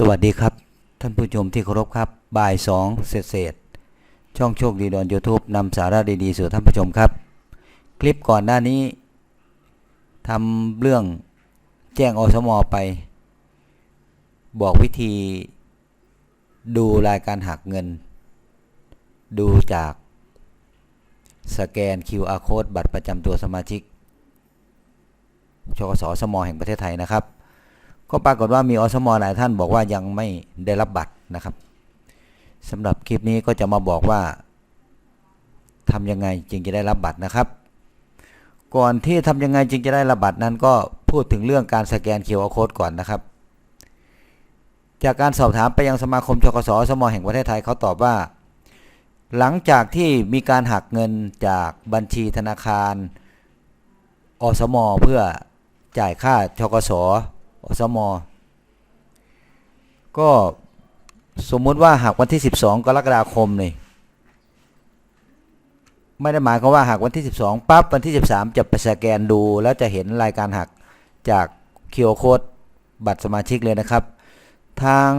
สวัสดีครับ ท่านผู้ชมที่เคารพครับ บ่ายสองเศษเศษช่องโชคดีดอนยูทูบนำสาระดีๆสู่ท่านผู้ชมครับ คลิปก่อนหน้านี้ทำเรื่องแจ้งอสมอไป บอกวิธีดูรายการหักเงิน ดูจากสแกน QR code บัตรประจำตัวสมาชิกชกสสมแห่งประเทศไทยนะครับ ก็ปรากฏว่ามีอสมหลายท่านบอกว่ายังไม่ได้รับบัตรนะครับสำหรับคลิปนี้ก็จะมาบอกว่าทำยังไงจึงจะได้รับบัตรนะครับ ก่อนที่ทำยังไงจึงจะได้รับบัตรนั้นก็พูดถึงเรื่องการสแกน QR Code ก่อนนะครับ จากการสอบถามไปยังสมาคมชกสสมแห่งประเทศไทยเขาตอบว่า หลังจากที่มีการหักเงินจากบัญชีธนาคารอสมเพื่อจ่ายค่าชกส อสมก็สมมุติว่าหากวันที่ 12 กรกฎาคมนี่ไม่ได้หมายความว่าหากวันที่ 12ปั๊บวันที่ 13 จะไปสแกนดู แล้วจะเห็นรายการหักจากคิวโคดบัตรสมาชิกเลยนะครับ ทาง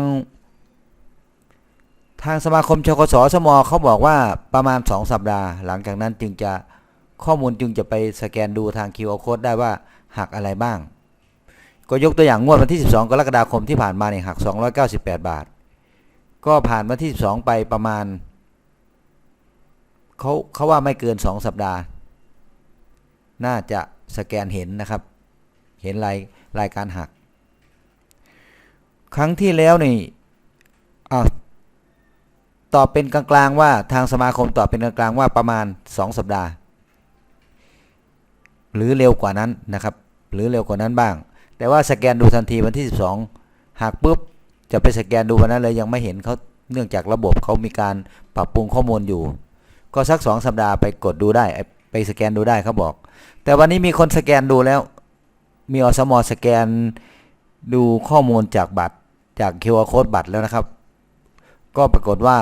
ทางสมาคมชกสสมเขาบอกว่าประมาณ 2 สัปดาห์ หลังจากนั้นจึงจะข้อมูลจึงจะไปสแกนดูทาง QR Code ได้ว่าหักอะไรบ้าง ก็ยกตัวอย่างงวดวันที่ 12 กรกฎาคมที่ผ่านมาเนี่ยหัก 298 บาท ก็ผ่านวันที่ 12 ไปประมาณเขาเขาว่าไม่เกิน 2 สัปดาห์ น่าจะสแกนเห็นนะครับ เห็นรายรายการหัก ครั้งที่แล้วนี่อ้าตอบเป็นกลางๆว่าทางสมาคมตอบเป็นกลางๆว่าประมาณ 2 สัปดาห์ หรือเร็วกว่านั้นนะครับ หรือเร็วกว่านั้นบ้าง แต่ว่าสแกนดูทันทีวันที่ 12 หากปุ๊บจะไปสแกนดูวันนั้นเลยยังไม่เห็นเขาเนื่องจากระบบเขามีการปรับปรุงข้อมูลอยู่ ก็สัก2สัปดาห์ไปกดดูได้ไปสแกนดูได้เขาบอก แต่วันนี้มีคนสแกนดูแล้ว มีอสมอสแกนดูข้อมูลจากบัตรจาก QR code บัตรแล้วนะครับ ก็ปรากฏว่า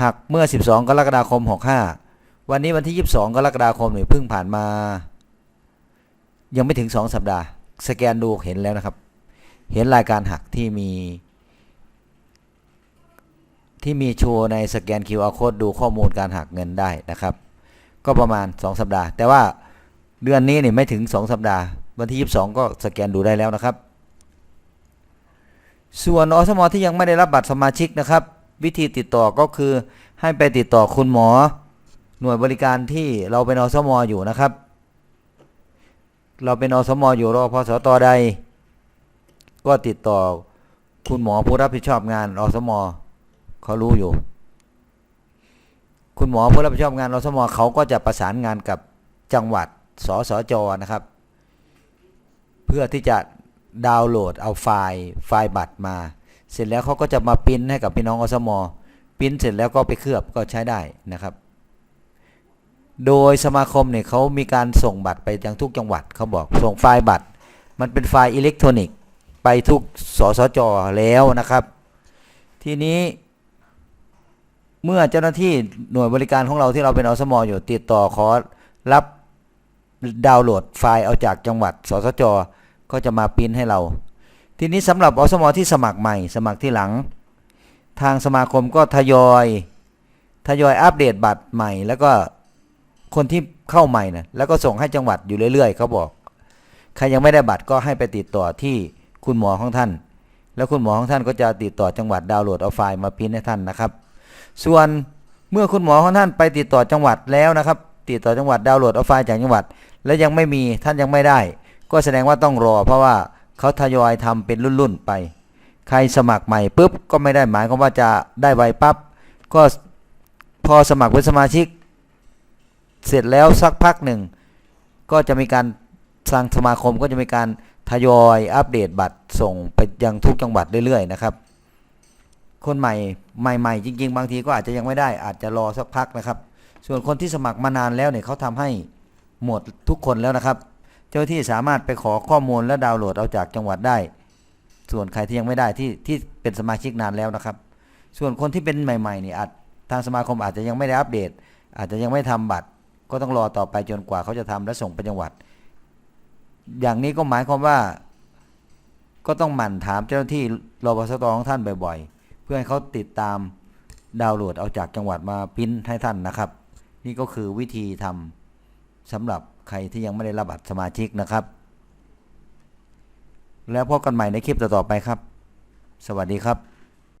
หักเมื่อ 12 กรกฎาคม 65 วันนี้วันที่ 22 กรกฎาคมเนี่ยเพิ่งผ่านมา ยังไม่ถึง 2 สัปดาห์ สแกนดูเห็นแล้วนะครับ เห็นรายการหักที่มี ที่มีโชว์ในสแกน QR code ดูข้อมูลการหักเงินได้นะครับ ก็ประมาณ 2 สัปดาห์ แต่ว่าเดือนนี้นี่ไม่ถึง 2 สัปดาห์ วันที่ 22 ก็สแกนดูได้แล้วนะครับ ส่วนอสมที่ยังไม่ได้รับบัตรสมาชิกนะครับ วิธีติดต่อก็คือให้ไปติดต่อคุณหมอ หน่วยบริการที่เราเป็นอสมอยู่นะครับ เราเป็นอสมอยู่รอพอสตใด ก็ติดต่อคุณหมอผู้รับผิดชอบงานอสมเขารู้อยู่ คุณหมอผู้รับผิดชอบงานอสมเขาก็จะประสานงานกับจังหวัดสสจนะครับ เพื่อที่จะดาวน์โหลดเอาไฟล์ไฟล์บัตรมา เสร็จแล้วเขาก็จะมาปริ้นให้กับพี่น้องอสมปริ้นเสร็จแล้วก็ไปเคลือบก็ใช้ได้นะครับ โดยสมาคมเนี่ยเขามีการส่งบัตรไปยังทุกจังหวัดเขาบอกส่งไฟล์บัตร มันเป็นไฟล์อิเล็กทรอนิกส์ไปทุกสสจแล้วนะครับ ทีนี้เมื่อเจ้าหน้าที่หน่วยบริการของเราที่เราเป็นอสมอยู่ติดต่อขอรับดาวน์โหลดไฟล์เอาจากจังหวัด สสจ ก็จะมาปริ้นให้เรา ทีนี้สำหรับอสมที่สมัครใหม่ สมัครที่หลัง ทางสมาคมก็ทยอย ทยอยอัปเดตบัตรใหม่ แล้วก็ คนที่เข้าใหม่นะแล้วก็ส่งให้จังหวัดอยู่เรื่อยๆเขาบอก ใครยังไม่ได้บัตรก็ให้ไปติดต่อที่คุณหมอของท่าน แล้วคุณหมอของท่านก็จะติดต่อจังหวัดดาวน์โหลดเอาไฟล์มาพิมพ์ให้ท่านนะครับ ส่วนเมื่อคุณหมอของท่านไปติดต่อจังหวัดแล้วนะครับ ติดต่อจังหวัดดาวน์โหลดเอาไฟล์จากจังหวัด แล้วยังไม่มีท่านยังไม่ได้ ก็แสดงว่าต้องรอ เพราะว่าเขาทยอยทำเป็นรุ่นๆไป ใครสมัครใหม่ปุ๊บก็ไม่ได้หมายความว่าจะได้ไวปั๊บก็พอสมัครเป็นสมาชิก เสร็จแล้วสักพักหนึ่ง ก็จะมีการทางสมาคมก็จะมีการทยอยอัปเดตบัตรส่งไปยังทุกจังหวัดเรื่อยๆนะครับ คนใหม่ใหม่ ๆ จริง ๆ บางทีก็อาจจะยังไม่ได้อาจจะรอสักพักนะครับ ส่วนคนที่สมัครมานานแล้วเนี่ยเขาทำให้หมดทุกคนแล้วนะครับ เจ้าที่สามารถไปขอข้อมูลและดาวน์โหลดเอาจากจังหวัดได้ ส่วนใครที่ยังไม่ได้ที่ที่เป็นสมาชิกนานแล้วนะครับ ส่วนคนที่เป็นใหม่ๆนี่อาจทางสมาคมอาจจะยังไม่ได้อัปเดต อาจจะยังไม่ทำบัตร ก็ต้องรอต่อไปจนกว่าเขาจะทำและส่งไปจังหวัด อย่างนี้ก็หมายความว่า ก็ต้องหมั่นถามเจ้าหน้าที่รปสตของท่านบ่อยๆ เพื่อให้เขาติดตามดาวน์โหลดเอาจากจังหวัดมาปริ้นให้ท่านนะครับ นี่ก็คือวิธีทำสำหรับใครที่ยังไม่ได้รับบัตรสมาชิกนะครับ แล้วพบกันใหม่ในคลิปต่อๆไปครับ สวัสดีครับ